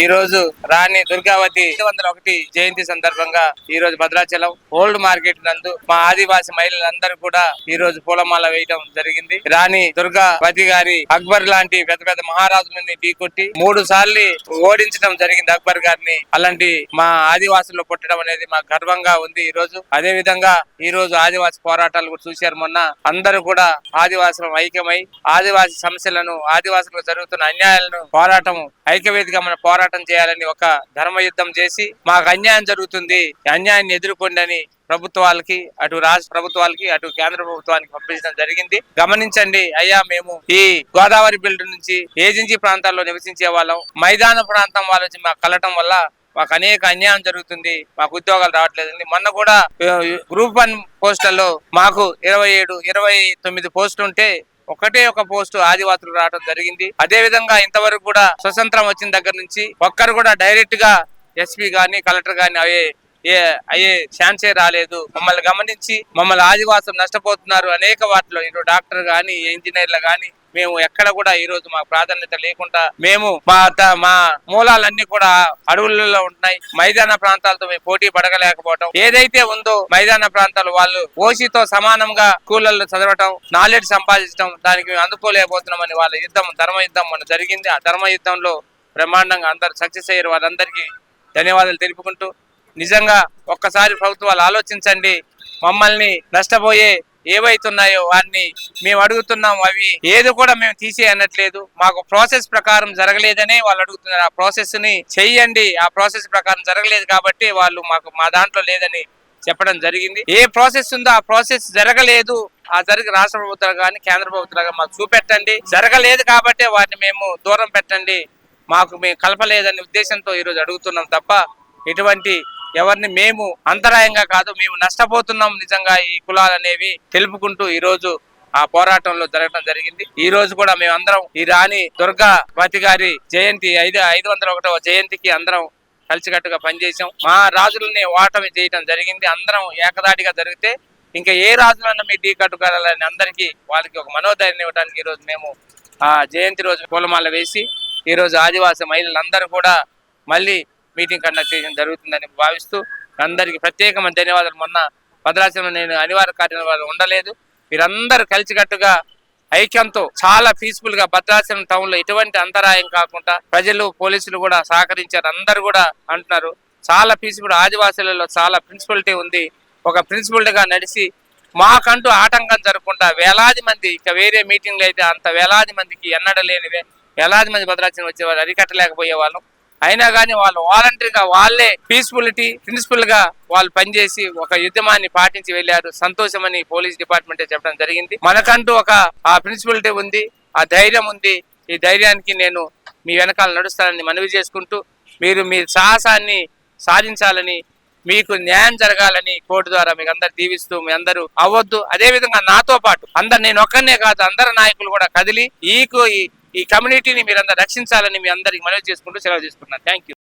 ఈ రోజు రాణి దుర్గావతి వందల ఒకటి జయంతి సందర్భంగా ఈ రోజు భద్రాచలం ఓల్డ్ మార్కెట్ నందు మా ఆదివాసి మహిళలందరూ కూడా ఈ రోజు పూలమాల వేయడం జరిగింది. రాణి దుర్గావతి గారి అక్బర్ లాంటి పెద్ద పెద్ద మహారాజులని ఢీకొట్టి మూడు సార్లు ఓడించడం జరిగింది అక్బర్ గారిని. అలాంటి మా ఆదివాసుల్లో పుట్టడం అనేది మాకు గర్వంగా ఉంది ఈ రోజు. అదే విధంగా ఈ రోజు ఆదివాసి పోరాటాలు కూడా చూశారు మొన్న. అందరూ కూడా ఆదివాసులం ఐక్యమై ఆదివాసి సమస్యలను ఆదివాసులకు జరుగుతున్న అన్యాయాలను పోరాటం ఐక్యవేదిగా మన పోరాటం చేయాలని ఒక ధర్మ యుద్ధం చేసి మాకు అన్యాయం జరుగుతుంది. అన్యాయాన్ని ఎదుర్కొండి ప్రభుత్వాలకి అటు రాష్ట్ర ప్రభుత్వాలకి అటు కేంద్ర ప్రభుత్వానికి పంపించడం జరిగింది. గమనించండి అయ్యా మేము ఈ గోదావరి బిల్డ్ నుంచి ఏజెన్సీ ప్రాంతాల్లో నివసించే వాళ్ళం. మైదాన ప్రాంతం వాళ్ళ నుంచి మాకు కలటం వల్ల మాకు అనేక అన్యాయం జరుగుతుంది. మాకు ఉద్యోగాలు రావట్లేదండి మొన్న కూడా గ్రూప్ వన్ పోస్టులలో మాకు ఇరవై ఏడు ఇరవై తొమ్మిది పోస్టులు ఉంటే ఒకటే ఒక పోస్టు ఆదివాసులు రావడం జరిగింది. అదే విధంగా ఇంతవరకు కూడా స్వతంత్రం వచ్చిన దగ్గర నుంచి ఒక్కరు కూడా డైరెక్ట్గా ఎస్పీ గాని కలెక్టర్ గాని అవే ఏ అయ్యే ఛాన్సే రాలేదు. మమ్మల్ని గమనించి మమ్మల్ని ఆదివాసం నష్టపోతున్నారు అనేక వాటిలో. ఇటు డాక్టర్ గాని ఇంజనీర్లు గాని మేము ఎక్కడ కూడా ఈ రోజు మాకు ప్రాధాన్యత లేకుండా మేము మా మా మూలాలన్నీ కూడా అడవులలో ఉంటున్నాయి. మైదాన ప్రాంతాలతో మేము పోటీ పడగలేకపోవటం. ఏదైతే ఉందో మైదాన ప్రాంతాలు వాళ్ళు ఓసీతో సమానంగా స్కూళ్ళల్లో చదవటం నాలెడ్జ్ సంపాదించడం దానికి మేము అందుకోలేకపోతున్నామని వాళ్ళ యుద్ధం ధర్మ యుద్ధం మన జరిగింది. ఆ ధర్మ యుద్ధంలో బ్రహ్మాండంగా అందరు సక్సెస్ అయ్యారు. వాళ్ళందరికీ ధన్యవాదాలు తెలుపుకుంటూ నిజంగా ఒక్కసారి ప్రభుత్వాలు ఆలోచించండి. మమ్మల్ని నష్టపోయే ఏవైతున్నాయో వాటిని మేము అడుగుతున్నాం అవి ఏది కూడా మేము తీసేయనట్లేదు మాకు ప్రాసెస్ ప్రకారం జరగలేదనే వాళ్ళు అడుగుతున్నారు. ఆ ప్రాసెస్ని చెయ్యండి. ఆ ప్రాసెస్ ప్రకారం జరగలేదు కాబట్టి వాళ్ళు మాకు మా దాంట్లో లేదని చెప్పడం జరిగింది. ఏ ప్రాసెస్ ఉందో ఆ ప్రాసెస్ జరగలేదు. ఆ జరిగి రాష్ట్ర ప్రభుత్వాలు కానీ కేంద్ర ప్రభుత్వాలు కానీ మాకు చూపెట్టండి. జరగలేదు కాబట్టి వాటిని మేము దూరం పెట్టండి. మాకు మేము కలపలేదనే ఉద్దేశంతో ఈరోజు అడుగుతున్నాం తప్ప ఎటువంటి ఎవరిని మేము అంతరాయంగా కాదు మేము నష్టపోతున్నాం నిజంగా ఈ కులాలు అనేవి తెలుపుకుంటూ ఈ రోజు ఆ పోరాటంలో జరగడం జరిగింది. ఈ రోజు కూడా మేము అందరం ఈ రాణి దుర్గావతి గారి జయంతి ఐదు ఐదు వందల ఒకటవ జయంతికి అందరం కలిసికట్టుగా పనిచేసాం మా రాజులని ఓటమి చేయడం జరిగింది. అందరం ఏకదాటిగా జరిగితే ఇంకా ఏ రాజులన్నా మీ ఢీ కట్టుకోవాలని అందరికీ వాళ్ళకి ఒక మనోధైర్యం ఇవ్వడానికి ఈ రోజు మేము ఆ జయంతి రోజు పూలమాల వేసి ఈరోజు ఆదివాసీ మహిళలందరూ కూడా మళ్ళీ మీటింగ్ కండక్ట్ చేయడం జరుగుతుందని భావిస్తూ అందరికీ ప్రత్యేకమైన ధన్యవాదాలు. మొన్న భద్రాచలం నేను అనివార్య కార్యక్రమాలు ఉండలేదు. వీరందరూ కలిసికట్టుగా ఐక్యంతో చాలా పీస్ఫుల్గా భద్రాచలం టౌన్లో ఎటువంటి అంతరాయం కాకుండా ప్రజలు పోలీసులు కూడా సహకరించారు. అందరు కూడా అంటున్నారు. చాలా పీస్ఫుల్ ఆదివాసులలో చాలా ప్రిన్సిపాలిటీ ఉంది. ఒక ప్రిన్సిపల్గా నడిచి మాకంటూ ఆటంకం జరగకుండా వేలాది మంది ఇక వేరే మీటింగ్లు అయితే అంత వేలాది మందికి ఎన్నడ లేనివే వేలాది మంది భద్రాచలం వచ్చేవాళ్ళు అరికట్టలేకపోయే వాళ్ళం అయినా కానీ వాళ్ళు వాలంటరీగా వాళ్ళే పీస్ఫులిటీ ప్రిన్సిపల్గా వాళ్ళు పనిచేసి ఒక యుద్ధమాన్ని పాటించి వెళ్ళారు. సంతోషమని పోలీస్ డిపార్ట్మెంట్ చెప్పడం జరిగింది. మనకంటూ ఒక ఆ ప్రిన్సిపలిటీ ఉంది ఆ ధైర్యం ఉంది. ఈ ధైర్యానికి నేను మీ వెనకాల నడుస్తానని మనవి చేసుకుంటూ మీరు మీ సాహసాన్ని సాధించాలని మీకు న్యాయం జరగాలని కోర్టు ద్వారా మీకు అందరు దీవిస్తూ మీ అందరూ అవ్వద్దు. అదేవిధంగా నాతో పాటు అందరు నేను ఒక్కనే కాదు అందరు నాయకులు కూడా కదిలి ఈ ఈ- కమ్యూనిటీని మీరందరూ రక్షించాలని మీ అందరికి మనవి చేసుకుంటూ సెలవు చేసుకుంటున్నాను థ్యాంక్ యూ